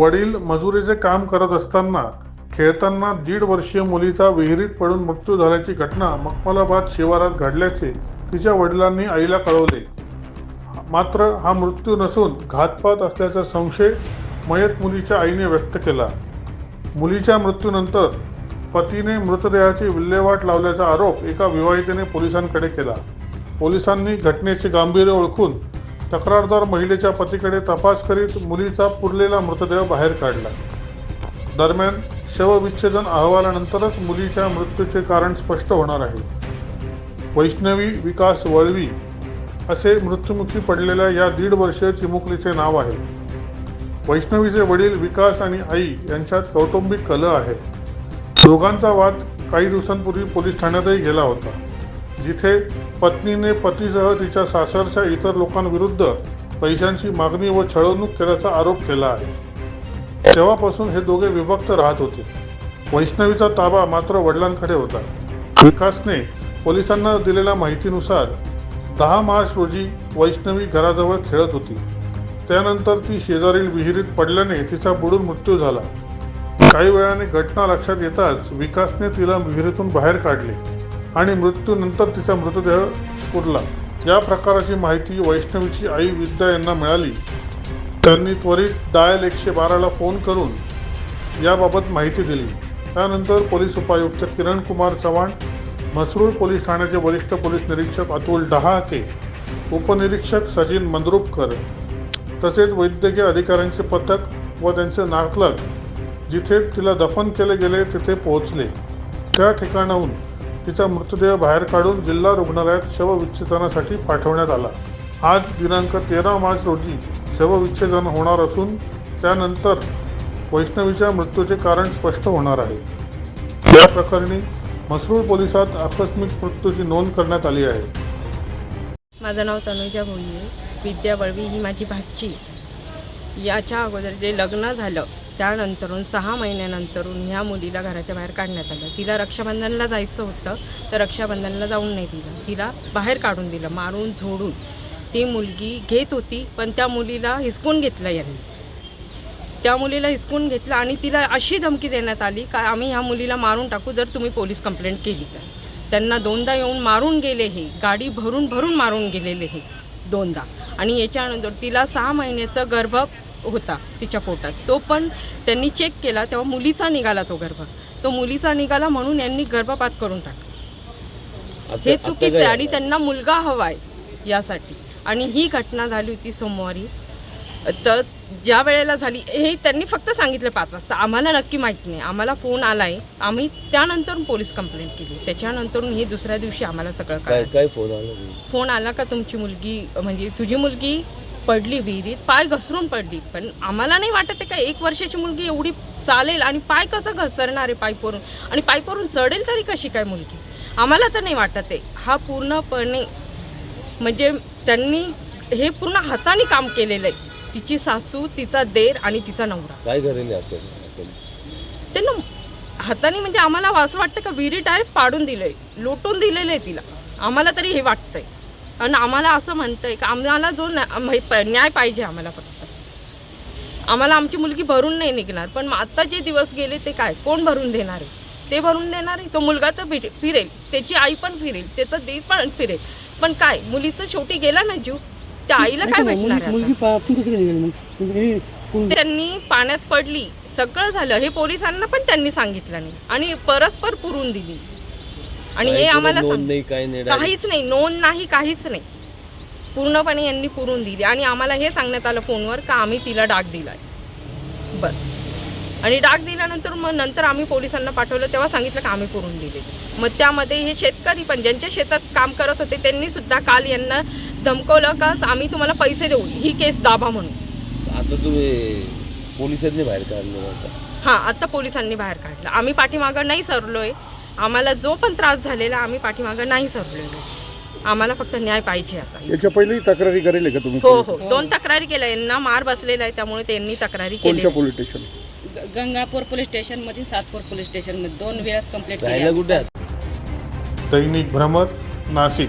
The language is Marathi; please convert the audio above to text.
वडील मजुरीचे काम करत असताना खेळताना दीड वर्षीय मुलीचा विहिरीत पडून मृत्यू झाल्याची घटना मखमलाबाद शिवारात घडल्याचे तिच्या वडिलांनी आईला कळवले. मात्र हा मृत्यू नसून घातपात असल्याचा संशय मयत मुलीच्या आईने व्यक्त केला. मुलीच्या मृत्यूनंतर पतीने मृतदेहाची विल्हेवाट लावल्याचा आरोप एका विवाहितेने पोलिसांकडे केला. पोलिसांनी घटनेचे गांभीर्य ओळखून तक्रारदार महिलेच्या पतीकडे तपास करीत मुलीचा पुरलेला मृतदेह बाहेर काढला. दरम्यान शवविच्छेदन अहवालानंतरच मुलीच्या मृत्यूचे कारण स्पष्ट होणार आहे. वैष्णवी विकास वळवी असे मृत्युमुखी पडलेल्या या दीड वर्षीय चिमुकलीचे नाव आहे. वैष्णवीचे वडील विकास आणि आई यांच्यात कौटुंबिक कलह आहे. दोघांचा वाद काही दिवसांपूर्वी पोलीस ठाण्यातही गेला होता. जिथे पत्नीने पतीसह तिच्या सासरच्या इतर लोकांविरुद्ध पैशांची मागणी व छळवणूक केल्याचा आरोप केला आहे. तेव्हापासून हे दोघे विभक्त राहत होते. वैष्णवीचा ताबा मात्र वडिलांकडे होता. विकासने पोलिसांना दिलेल्या माहितीनुसार दहा मार्च रोजी वैष्णवी घराजवळ खेळत होती. त्यानंतर ती शेजारील विहिरीत पडल्याने तिचा बुडून मृत्यू झाला. काही वेळाने घटना लक्षात येताच विकासने तिला विहिरीतून बाहेर काढले. आणि मृत्यूनंतर तिचा मृतदेह पुरला या प्रकाराची माहिती वैष्णवीची आई विद्या यांना मिळाली. त्यांनी त्वरित डायल एकशे बाराला फोन करून याबाबत माहिती दिली. त्यानंतर पोलीस उपायुक्त किरण कुमार चव्हाण म्हसरूळ पोलीस ठाण्याचे वरिष्ठ पोलीस निरीक्षक अतुल डहाके उपनिरीक्षक सचिन मंद्रुपकर तसेच वैद्यकीय अधिकाऱ्यांचे पथक व त्यांचे नातलग जिथे तिला दफन केले गेले तिथे पोहोचले. त्या ठिकाणाहून तिचा मृतदेह बाहेर काढून जिल्हा रुग्णालयात शवविच्छेदनासाठी पाठवण्यात आला. आज दिनांक तेरा मार्च रोजी शवविच्छेदन होणार असून त्यानंतर वैष्णवीच्या मृत्यूचे कारण स्पष्ट होणार आहे. या प्रकरणी मसरूळ पोलिसात आकस्मिक मृत्यूची नोंद करण्यात आली आहे. माझं नाव तनुजा भोईये. विद्या बळवी ही माझी भाची. याच्या अगोदर जे लग्न झालं त्यानंतरून सहा महिन्यानंतरून ह्या मुलीला घराच्या बाहेर काढण्यात आलं. तिला रक्षाबंधनला जायचं होतं तर रक्षाबंधनला जाऊन नाही दिलं. तिला बाहेर काढून दिलं मारून झोडून. ती मुलगी घेत होती पण त्या मुलीला हिसकून घेतलं यांनी. त्या मुलीला हिसकून घेतलं आणि तिला अशी धमकी देण्यात आली का आम्ही ह्या मुलीला मारून टाकू जर तुम्ही पोलीस कंप्लेंट केली तर. त्यांना दोनदा येऊन मारून गेले हे गाडी भरून भरून मारून गेलेले हे दोनदा. आणि याच्यानंतर तिला सहा महिन्याचं गर्भ होता तिच्या पोटात. तो पण त्यांनी चेक केला तेव्हा मुलीचा निघाला तो गर्भ. तो मुलीचा निघाला म्हणून यांनी गर्भपात करून टाकला. हे चुकीचं आहे आणि त्यांना मुलगा हवा आहे यासाठी. आणि ही घटना झाली होती सोमवारी. तर ज्या वेळेला झाली हे त्यांनी फक्त सांगितलं पाच वाजता. आम्हाला नक्की माहीत नाही. आम्हाला फोन आला आहे आम्ही त्यानंतर पोलीस कंप्लेंट केली. त्याच्यानंतरून हे दुसऱ्या दिवशी आम्हाला सगळं काय काय फोन आला? फोन आला का तुमची मुलगी म्हणजे तुझी मुलगी पडली विहिरीत पाय घसरून पडली. पण आम्हाला नाही वाटत आहे का एक वर्षाची मुलगी एवढी चालेल आणि पाय कसं घसरणार आहे पायपोरून आणि पायपोरून चढेल तरी कशी काय मुलगी? आम्हाला तर नाही वाटत आहे. हा पूर्णपणे म्हणजे त्यांनी हे पूर्ण हाताने काम केलेलं आहे. तिची सासू तिचा देर आणि तिचा नवरा. काय करेल असं? आपण? ते ना हाताने म्हणजे आम्हाला असं वाटतं का विहिरी डायरेक्ट पाडून दिलं आहे लोटून दिलेलं आहे तिला. आम्हाला तरी हे वाटतंय. आणि आम्हाला असं म्हणतंय का आम्हाला जो न्याय पाहिजे आम्हाला फक्त. आम्हाला आमची मुलगी भरून नाही निघणार पण मग आता जे दिवस गेले ते काय? कोण भरून देणार आहे? ते भरून देणार आहे? तो मुलगा तर फिरे- फिरेल. त्याची आई पण फिरेल. त्याचं देव पण फिरेल. पण काय? मुलीचं शेवटी गेला ना जीव. त्या आईला काय भेटणार आहे त्यांनी पाण्यात पडली. सगळं झालं. हे पोलिसांना पण त्यांनी सांगितलं नाही. आणि परस्पर पुरून दिली. आणि हे आम्हाला सांग- नाही काय नाही direct काहीच नाही नोंद नाही काहीच नाही. पूर्णपणे यांनी पुरून दिली. आणि आम्हाला हे सांगण्यात आलं फोनवर का आम्ही तिला डाग दिलाय. बर. आणि डाग दिल्यानंतर मग नंतर आम्ही पोलिसांना पाठवलं तेव्हा सांगितलं का आम्ही पुरून दिले. मग त्यामध्ये हे शेतकरी पण ज्यांच्या शेतात काम करत होते त्यांनी सुद्धा काल यांना धमकवलं का आम्ही तुम्हाला पैसे देऊ ही केस दाबा म्हणून. आता तुम्ही पोलिसांनी बाहेर काढलं आता हां आता पोलिसांनी बाहेर काढलं. आम्ही पाठीमागं नाही सरलोय. आम्हाला जो पण त्रास झालेला आम्ही पाठीमागं नाही सरलेलो आम्हाला फक्त न्याय पाहिजे आता. याच्या पहिलेही तक्रारी करेल का तुम्ही? हो हो. दोन तक्रारी केल्या. यांना मार बसलेला आहे त्यामुळे त्यांनी तक्रारी केली कोणत्या पोलीस स्टेशन? ग- गंगापूर पोलीस स्टेशनमध्ये सातपूर पोलीस स्टेशनमध्ये दोन वेळास कंप्लेंट केली. कुठे? दैनिक भ्रमर नाशिक.